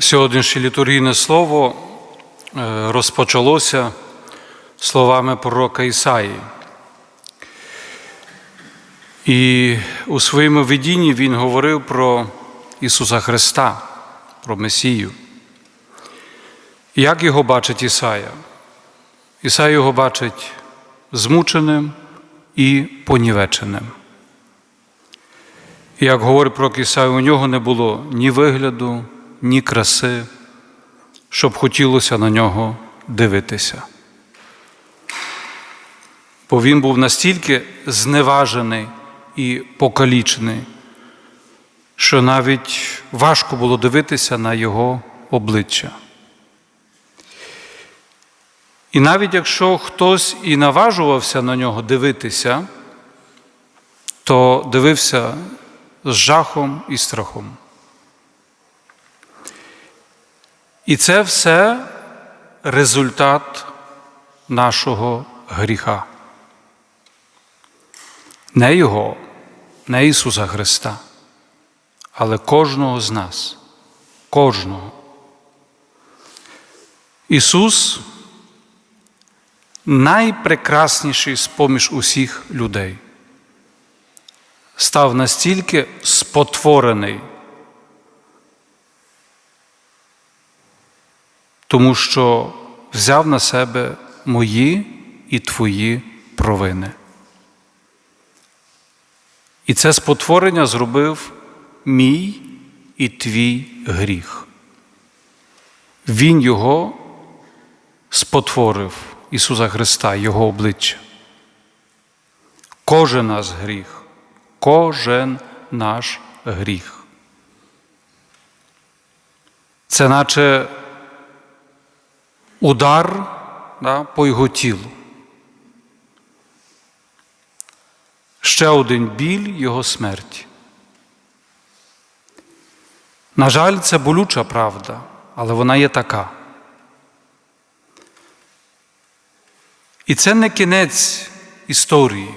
Сьогоднішнє літургійне слово е, розпочалося словами пророка Ісаї. І у своєму видінні він говорив про Ісуса Христа, про Месію. Як його бачить Ісая? Ісая його бачить змученим і понівеченим. Як говорить про Ісаю, у нього не було ні вигляду, ні краси, щоб хотілося на нього дивитися. Бо він був настільки зневажений і покалічений, що навіть важко було дивитися на його обличчя. І навіть якщо хтось і наважувався на нього дивитися, то дивився з жахом і страхом. І це все результат нашого гріха. Не Його, не Ісуса Христа, але кожного з нас. Кожного. Ісус найпрекрасніший з поміж усіх людей. Став настільки спотворений, тому що взяв на себе мої і твої провини. І це спотворення зробив мій і твій гріх. Він його спотворив, Ісуса Христа, Його обличчя. Кожен наш гріх, кожен наш гріх. Це наче удар да, по його тілу. Ще один біль Його смерті. На жаль, це болюча правда, але вона є така. І це не кінець історії.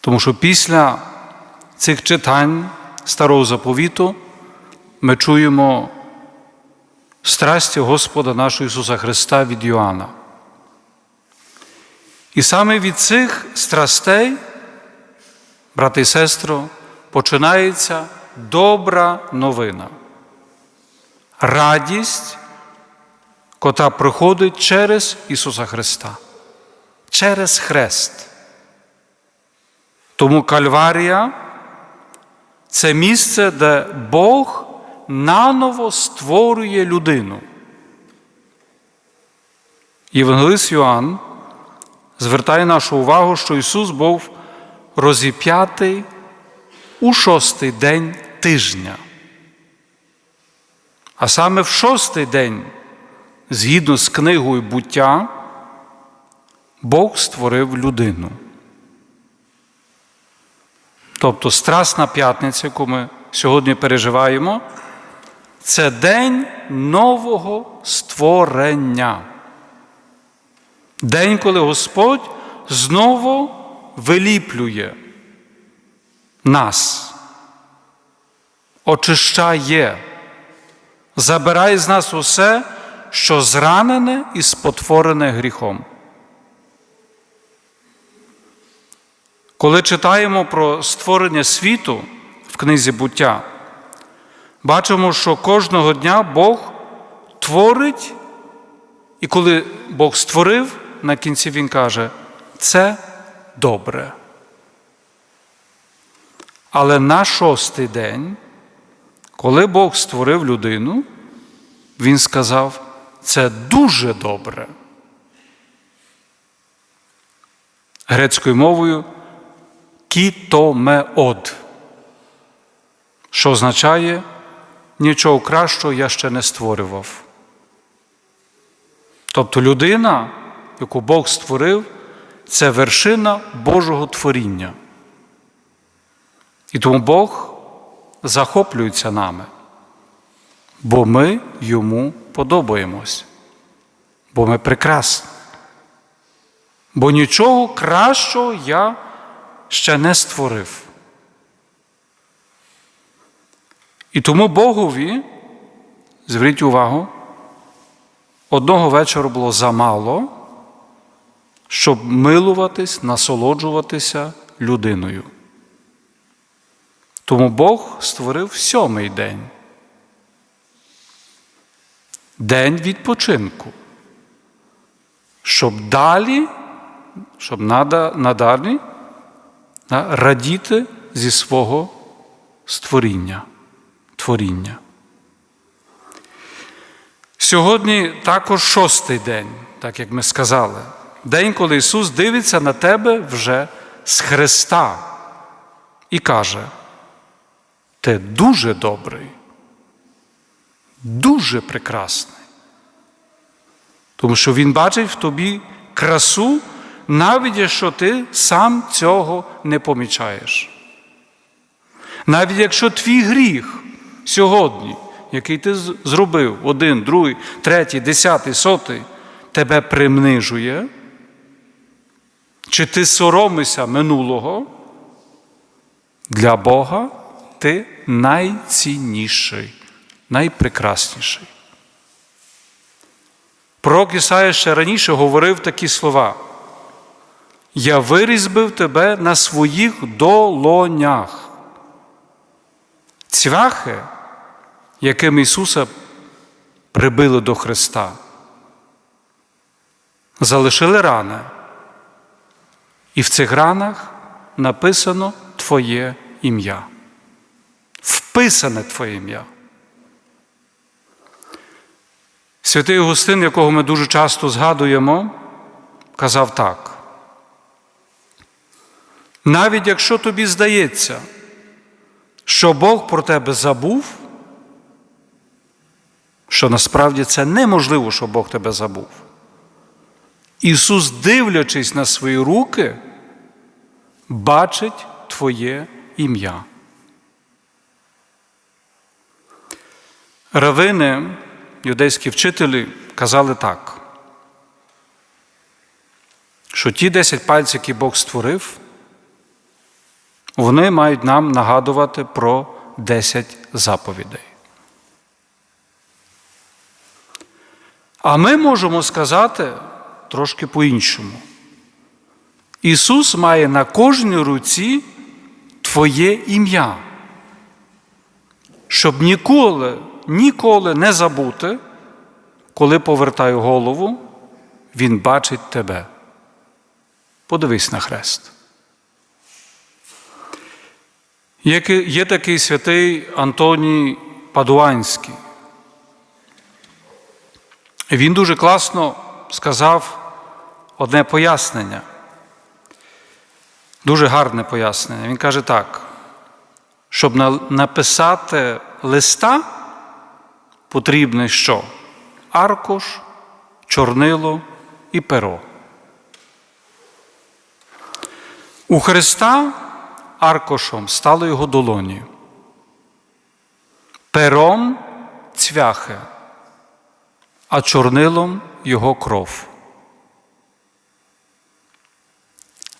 Тому що після цих читань Старого заповіту ми чуємо страсті Господа нашого Ісуса Христа від Йоанна. І саме від цих страстей, брати і сестро, починається добра новина. Радість, котра приходить через Ісуса Христа, через Хрест. Тому Кальварія це місце, де Бог наново створює людину. Євангелист Йоанн звертає нашу увагу, що Ісус був розіп'ятий у шостий день тижня. А саме в шостий день, згідно з книгою буття, Бог створив людину. Тобто Страсна п'ятниця, яку ми сьогодні переживаємо, це день нового створення. День, коли Господь знову виліплює нас, очищає, забирає з нас усе, що зранене і спотворене гріхом. Коли читаємо про створення світу в книзі буття, бачимо, що кожного дня Бог творить, і коли Бог створив, на кінці Він каже, це добре. Але на шостий день, коли Бог створив людину, Він сказав, це дуже добре. Грецькою мовою кітомеод, що означає, нічого кращого я ще не створював. Тобто людина, яку Бог створив, це вершина Божого творіння. І тому Бог захоплюється нами, бо ми йому подобаємось, бо ми прекрасні. Бо нічого кращого я ще не створив. І тому Богові, зверніть увагу, одного вечора було замало, щоб милуватись, насолоджуватися людиною. Тому Бог створив сьомий день. День відпочинку. Щоб далі, щоб надалі радіти зі свого створіння, творіння. Сьогодні також шостий день, так як ми сказали, день, коли Ісус дивиться на тебе вже з Христа і каже: Ти дуже добрий, дуже прекрасний. Тому що Він бачить в тобі красу, навіть якщо ти сам цього не помічаєш. Навіть якщо твій гріх сьогодні, який ти зробив, один, другий, третій, десятий, сотий, тебе примнижує, чи ти соромишся минулого, для Бога ти найцінніший, найпрекрасніший. Пророк Ісая ще раніше говорив такі слова. Я вирізбив тебе на своїх долонях. Цвяхи, яким Ісуса прибили до Христа, залишили рани. І в цих ранах написано Твоє ім'я. Вписане Твоє ім'я. Святий Августин, якого ми дуже часто згадуємо, казав так. Навіть якщо тобі здається, що Бог про тебе забув, що насправді це неможливо, що Бог тебе забув. Ісус, дивлячись на свої руки, бачить Твоє ім'я. Равини, юдейські вчителі, казали так, що ті десять пальців, які Бог створив, вони мають нам нагадувати про десять заповідей. А ми можемо сказати трошки по-іншому. Ісус має на кожній руці Твоє ім'я, щоб ніколи, ніколи не забути, коли повертаю голову, Він бачить тебе. Подивись на хрест. Є, такий святий Антоній Падуанський. Він дуже класно сказав одне пояснення. Дуже гарне пояснення. Він каже так: щоб написати листа, потрібне що? Аркуш, чорнило і перо. У Христа аркошом стало його долоні, пером цвяхи, а чорнилом його кров.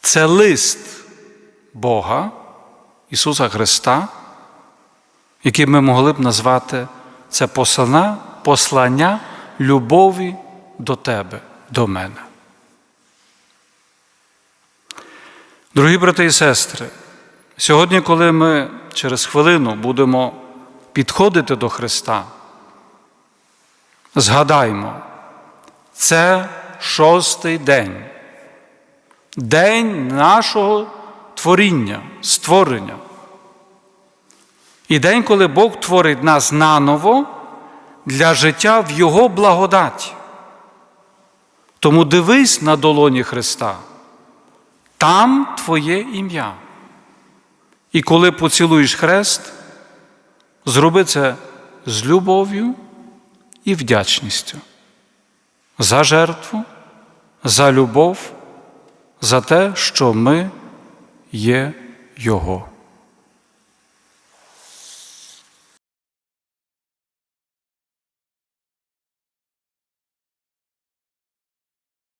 Це лист Бога, Ісуса Христа, який ми могли б назвати це послання, послання любові до тебе, до мене. Дорогі брати і сестри, сьогодні, коли ми через хвилину будемо підходити до Христа, згадаймо, це шостий день, день нашого творіння, створення. І день, коли Бог творить нас наново для життя в Його благодаті. Тому дивись на долоні Христа. Там Твоє ім'я. І коли поцілуєш хрест, зроби це з любов'ю і вдячністю за жертву, за любов, за те, що ми є Його.